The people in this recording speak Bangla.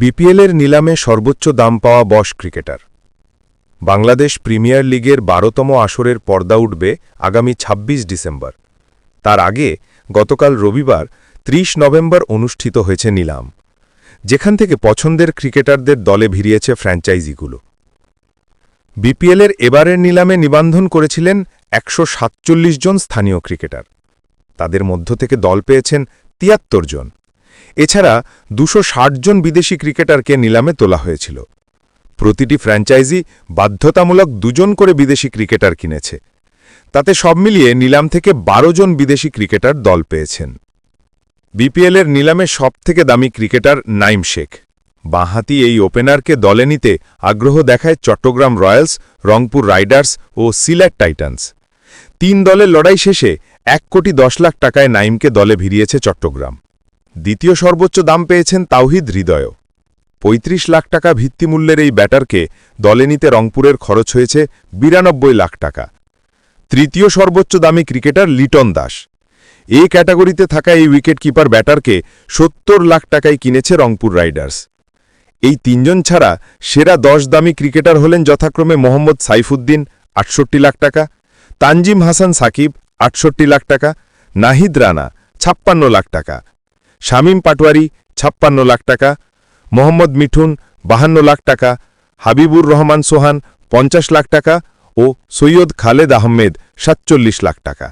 বিপিএলের নিলামে সর্বোচ্চ দাম পাওয়া বস ক্রিকেটার। বাংলাদেশ প্রিমিয়ার লিগের বারোতম আসরের পর্দা উঠবে আগামী ২৬ ডিসেম্বর। তার আগে গতকাল রবিবার ৩০ নভেম্বর অনুষ্ঠিত হয়েছে নিলাম, যেখান থেকে পছন্দের ক্রিকেটারদের দলে ভিড়িয়েছে ফ্র্যাঞ্চাইজিগুলো। বিপিএলের এবারের নিলামে নিবন্ধন করেছিলেন একশো সাতচল্লিশ জন স্থানীয় ক্রিকেটার। তাদের মধ্য থেকে দল পেয়েছেন তিয়াত্তর জন। এছাড়া দুশো জন বিদেশি ক্রিকেটারকে নিলামে তোলা হয়েছিল। প্রতিটি ফ্র্যাঞ্চাইজি বাধ্যতামূলক দুজন করে বিদেশি ক্রিকেটার কিনেছে। তাতে সব মিলিয়ে নিলাম থেকে ১২ জন বিদেশি ক্রিকেটার দল পেয়েছেন। বিপিএলের নিলামে সবথেকে দামি ক্রিকেটার নাইম শেখ। বাঁহাতি এই ওপেনারকে দলে নিতে আগ্রহ দেখায় চট্টগ্রাম রয়্যালস, রংপুর রাইডার্স ও সিলেট টাইটান্স। তিন দলের লড়াই শেষে এক কোটি দশ লাখ টাকায় নাইমকে দলে ভিড়িয়েছে চট্টগ্রাম। দ্বিতীয় সর্বোচ্চ দাম পেয়েছেন তাওহিদ হৃদয় ৩৫ লাখ টাকা ভিত্তিমূল্যের এই ব্যাটারকে দলে নিতে রংপুরের খরচ হয়েছে বিরানব্বই লাখ টাকা। তৃতীয় সর্বোচ্চ দামি ক্রিকেটার লিটন দাস। এই ক্যাটাগরিতে থাকা এই উইকেটকিপার ব্যাটারকে সত্তর লাখ টাকায় কিনেছে রংপুর রাইডার্স। এই তিনজন ছাড়া সেরা দশ দামি ক্রিকেটার হলেন যথাক্রমে মোহাম্মদ সাইফুদ্দিন, আটষট্টি লাখ টাকা, তানজিম হাসান সাকিব, আটষট্টি লাখ টাকা, নাহিদ রানা, ছাপ্পান্ন লাখ টাকা। শামীম পাটোয়ারি, ছাপ্পান্ন লাখ টাকা, মোহাম্মদ মিঠুন, বাহান্ন লাখ টাকা, হাবিবুর রহমান সোহান, পঞ্চাশ লাখ টাকা ও সৈয়দ খালেদ আহমেদ, সাতচল্লিশ লাখ টাকা।